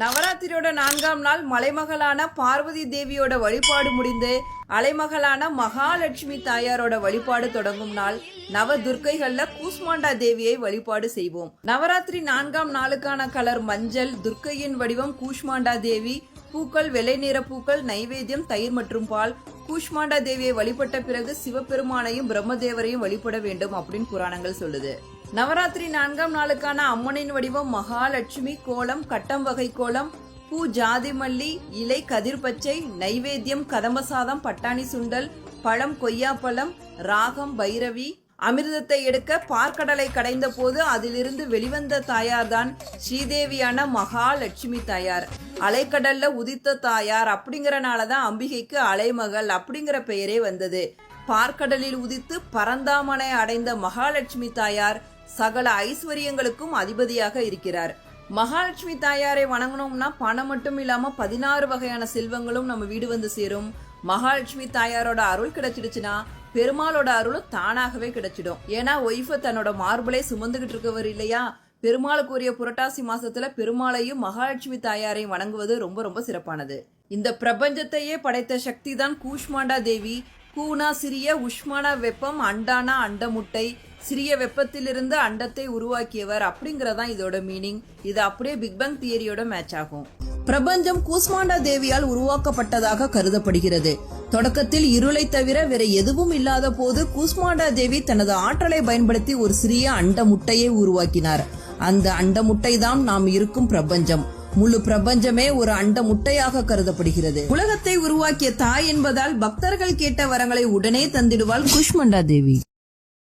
நவராத்திரியோட நான்காம் நாள் மலைமகளான பார்வதி தேவியோட வழிபாடு முடிந்து அலைமகளான மகாலட்சுமி தாயாரோட வழிபாடு தொடங்கும் நாள். நவ துர்க்கைகள்ல கூஸ்மாண்டா தேவியை வழிபாடு செய்வோம். நவராத்திரி நான்காம் நாளுக்கான கலர் மஞ்சள் துர்க்கையின் வடிவம் கூஷ்மாண்டா தேவி பூக்கள் வெள்ளை நிற பூக்கள் நைவேத்தியம் தயிர் மற்றும் பால். கூஷ்மாண்டா தேவியை வழிபட்ட பிறகு சிவபெருமானையும் பிரம்மதேவரையும் வழிபட வேண்டும் அப்படின்னு புராணங்கள் சொல்லுது. நவராத்திரி நான்காம் நாளுக்கான அம்மனின் வடிவம் மகாலட்சுமி கோலம் கட்டம் வகை கோலம் பூ ஜாதி மல்லி இலை கதிர்பச்சை நைவேத்தியம் கதம்பசாதம் பட்டாணி சுண்டல் பழம் கொய்யாப்பழம் ராகம் பைரவி. அமிர்தத்தை எடுக்க பார்க்கடலை கடைந்த போது அதிலிருந்து வெளிவந்த தாயார்தான் ஸ்ரீதேவியான மகாலட்சுமி தாயார். அலைக்கடல்ல உதித்த தாயார் அப்படிங்கிறனால தான் அம்பிகைக்கு அலைமகள் அப்படிங்கிற பெயரே வந்தது. பார்க்கடலில் உதித்து பரந்தாமனை அடைந்த மகாலட்சுமி தாயார் சகல ஐஸ்வர்யங்களுக்கும் அதிபதியாக இருக்கிறார். மகாலட்சுமி தாயாரை வணங்கணும்னா பணம் மட்டும் இல்லாம பதினாறு வகையான செல்வங்களும் நம்ம வீடு வந்து சேரும். மகாலட்சுமி தாயாரோட அருள் கிடைச்சிடுச்சுன்னா பெருமாளோட அருளும் தானாகவே கிடைச்சிடும். ஏன்னா ஒய்ஃப தன்னோட மார்பிளே சுமந்துகிட்டு இருக்கவர் இல்லையா? பெருமாளுக்குரிய புரட்டாசி மாசத்துல பெருமாளையும் மகாலட்சுமி தாயாரையும் வணங்குவது ரொம்ப ரொம்ப சிறப்பானது. இந்த பிரபஞ்சத்தையே படைத்த சக்தி தான் கூஷ்மாண்டா தேவி. கூனா சிறிய உஷ்மானா வெப்பம் அண்டானா அண்டமுட்டை சிறிய வெப்பத்திலிருந்து அண்டத்தை உருவாக்கியவர் அப்படிங்கறதான் இதோட மீனிங். இது அப்படியே பிக் பேங் தியரியோட மேட்ச் ஆகும். பிரபஞ்சம் கூஸ்மாண்டா தேவியால் உருவாக்கப்பட்டதாக கருதப்படுகிறது. தொடக்கத்தில் இருளை தவிர வேற எதுவும் இல்லாத போது கூஸ்மாண்டா தேவி தனது ஆற்றலை பயன்படுத்தி ஒரு சிறிய அண்ட முட்டையை உருவாக்கினார். அந்த அண்ட முட்டை தான் நாம் இருக்கும் பிரபஞ்சம். முழு பிரபஞ்சமே ஒரு அண்ட முட்டையாக கருதப்படுகிறது. உலகத்தை உருவாக்கிய தாய் என்பதால் பக்தர்கள் கேட்ட வரங்களை உடனே தந்திடுவாள் குஷ்மண்டா தேவி.